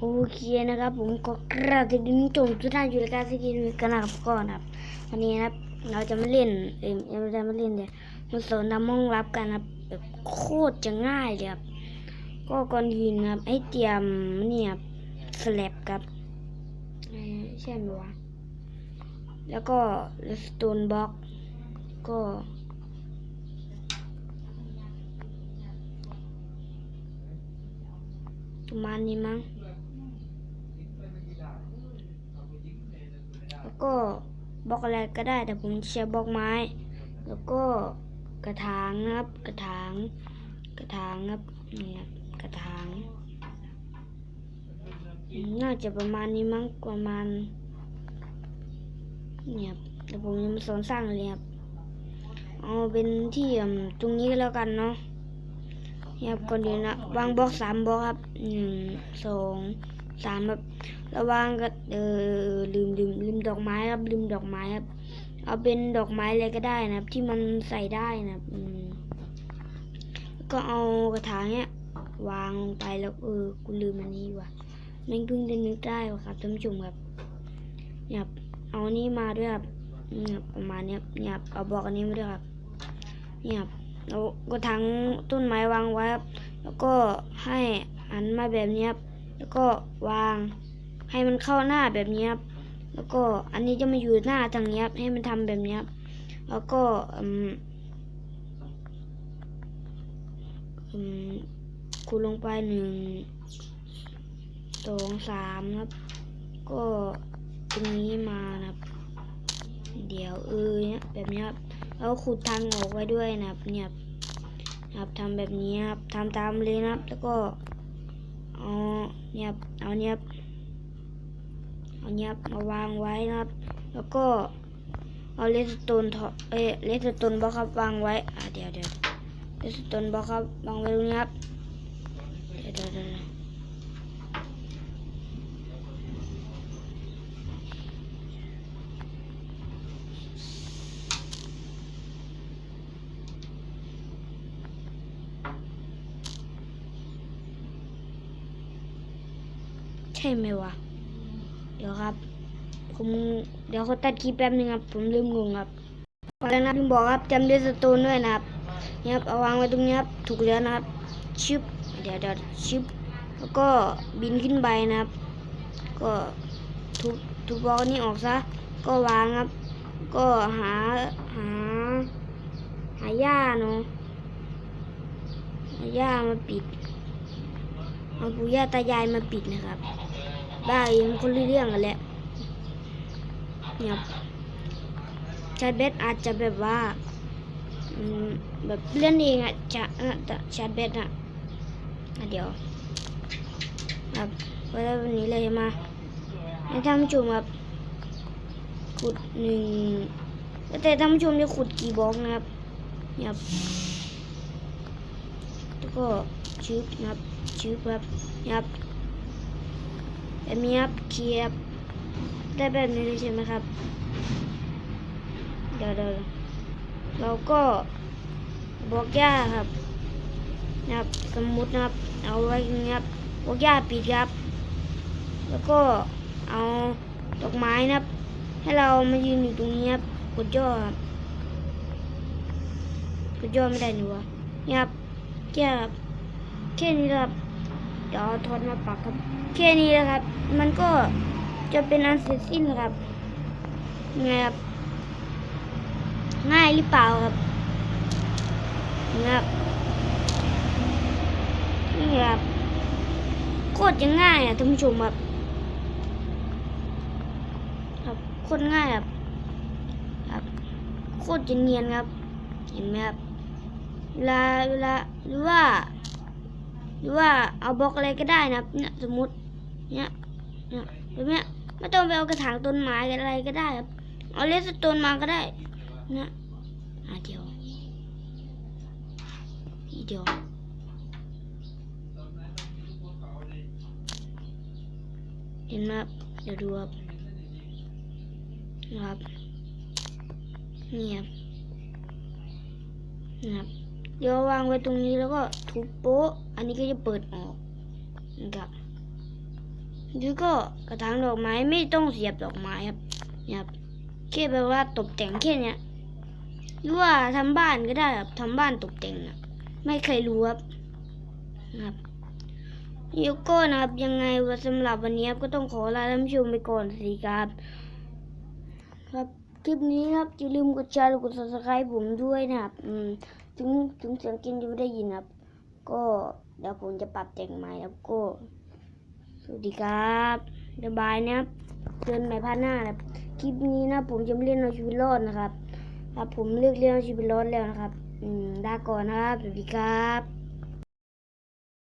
โอเคนะครับ ผมก็กราบสวัสดีทุกท่านทุกท่านอยู่ในการสกินกันนะครับก่อนครับวันนี้นะครับ เราจะมาเล่นเอ็มเราจะมาเล่นเดี๋ยวมาสอนทำห้องรับกันนะแบบโคตรจะง่ายเลยครับก็ก่อนอื่นครับให้เตรียมเนี่ยสแลบครับใช่ไหมวะแล้วก็สโตนบล็อกก็ประมาณนี้มั้ง แล้ว ก็บล็อกอะไรก็ได้แต่ผมใช้บล็อกไม้ แล้วก็กระถางนะครับกระถาง กระถางครับนี่ครับกระถาง น่าจะประมาณนี้มั้งประมาณเนี่ยครับเดี๋ยวผมจะมาสอนสร้างเลยครับเอาเป็นที่ตรงนี้ก็แล้วกันเนาะเนี่ยครับก่อนอื่นนะวางบล็อกสามบล็อกครับหนึ่งสองสามครับแล้ววางก็เออลืมลืม อกไม้ครับลืมดอกไม้ครับ เอาเป็นดอกไม้อะไรก็ได้นะครับ ที่มันใส่ได้นะครับอืมก็เอากระถางเนี้ยวางลงไปแล้วเออกูลืมอันนี้ว่ะแม่งเพิ่งได้นึกได้ว่ะครับท่านผู้ชมครับเนี่ยบเอานี้มาด้วยครับเนี่ยบประมาณเนี้ยเนี่ยบเอาบอกอันนี้มาด้วยครับเนี่ยครับแล้วก็ทั้งต้นไม้วางไว้ครับแล้วก็ให้หันมาแบบนี้ครับแล้วก็วางให้มันเข้าหน้าแบบนี้ครับ แล้วก็อันนี้จะมาอยู่หน้าทางนี้ครับให้มันทำแบบนี้ครับแล้วก็อืมคูณลงไปหนึ่งสองสามครับ ก็ตรงนี้มานะครับ เดี๋ยวเออเนี่ยแบบนี้ครับแล้วขุดทางออกไว้ด้วยนะครับ เนี่ยครับทำแบบนี้ครับทำตามเลยนะครับ แล้วก็เอาเนี่ยเอาเนี่ย อาเนี่ยครับมาวางไว้นะครับ แล้วก็เอาเลสโตนทอเอ้เลสโตนบล็อกครับวางไว้อะเดี๋ยวเดี๋ยวเลสโตนบล็อกครับวางไว้ตรงนี้ครับเดี๋ยวเดี๋ยวเดี๋ยวใช่ไหมวะ เดี๋ยวครับ ผมเดี๋ยวเขาตัดคลิปแป๊บนึงครับ ผมลืมงงครับพอแล้วนะลืมบอกครับจำเลสโตนด้วยนะครับเนี่ยครับเอาวางไว้ตรงนี้ครับถูกแล้วนะครับชึบเดี๋ยวเดี๋ยวชึบแล้วก็บินขึ้นไปนะครับ ก็ทุบทุบบล็อกนี้ออกซะก็วางครับ ก็หาหา หาหญ้าเนาะหาหญ้ามาปิดเอาปู่ย่าตายายมาปิดนะครับ ได้มันคนเรื่องกันแหละเนี่ยชาร์จแบตอาจจะแบบว่าแบบเล่นเองอะจะอะแต่ชาร์จแบตอะอะเดี๋ยวครับไว้แล้ววันนี้เลยมาให้ท่านผู้ชมครับขุดหนึ่งแต่ท่านผู้ชมจะขุดกี่บล็อกนะครับเนี่ยบแล้วก็ชึบนะครับชึบครับเนี่ยบ แบบนี้ครับเคียร์ได้แบบนี้ใช่ไหมครับ เดี๋ยวเดี๋ยวเราก็บอกหญ้าครับนะครับสมมุตินะครับ เอาไว้อย่างนี้ครับบอกหญ้าปิดครับ แล้วก็เอาดอกไม้นะครับ ให้เรามายืนอยู่ตรงนี้ครับกดย่อครับกดย่อไม่ได้นี่วะนี่ครับแค่ครับแค่นี้ครับ เดี๋ยวเอาทอนมาปักครับ แค่นี้นะครับ มันก็จะเป็นอันเสร็จสิ้นครับไงครับง่ายหรือเปล่าครับนี่ครับนี่ครับโคตรจะง่ายอะท่านผู้ชมครับครับโคตรง่ายครับครับโคตรจะเนียนครับ เห็นไหมครับเวลาเวลาหรือว่า หรือว่าเอาบล็อกอะไรก็ได้นะครับเนี่ยสมมติเนี่ยเนี่ยแบบเนี้ยไม่ต้องไปเอากระถางต้นไม้อะไรก็ได้ครับเอาเลสโตนมาก็ได้เนะอะเดี๋ยวอีเดี๋ยวเห็นไหมครับเดี๋ยวดูครับนะครับนี่ครับนะครับ เดี๋ยววางไว้ตรงนี้แล้วก็ทุบโป๊ะ อันนี้ก็จะเปิดออกนะครับแล้วก็กระถางดอกไม้ไม่ต้องเสียบดอกไม้ครับนี่ยครับแค่แบบว่าตกแต่งแค่เนี้ยหรือว่าทำบ้านก็ได้ครับทำบ้านตกแต่งนะไม่เคยรู้ครับนะครับแล้วก็นะครับยังไงว่าสำหรับวันนี้ครับก็ต้องขอลาท่านผู้ชมไปก่อนสวัสดีครับครับคลิปนี้ครับอย่าลืมกดแชร์กด subscribe ผมด้วยนะครับอืม ถึงถึงเสียงกินจะไม่ได้ยินครับ ก็เดี๋ยวผมจะปรับแต่งใหม่ครับก็ สวัสดีครับบ๊ายบายนะครับเจอกันใหม่พาหน้านะครับคลิปนี้นะผมจะเล่นเอาชีวิตรอดนะครับ ครับผมเลือกเล่นเอาชีวิตรอดแล้วนะครับ อืมลาก่อนนะครับ สวัสดีครับ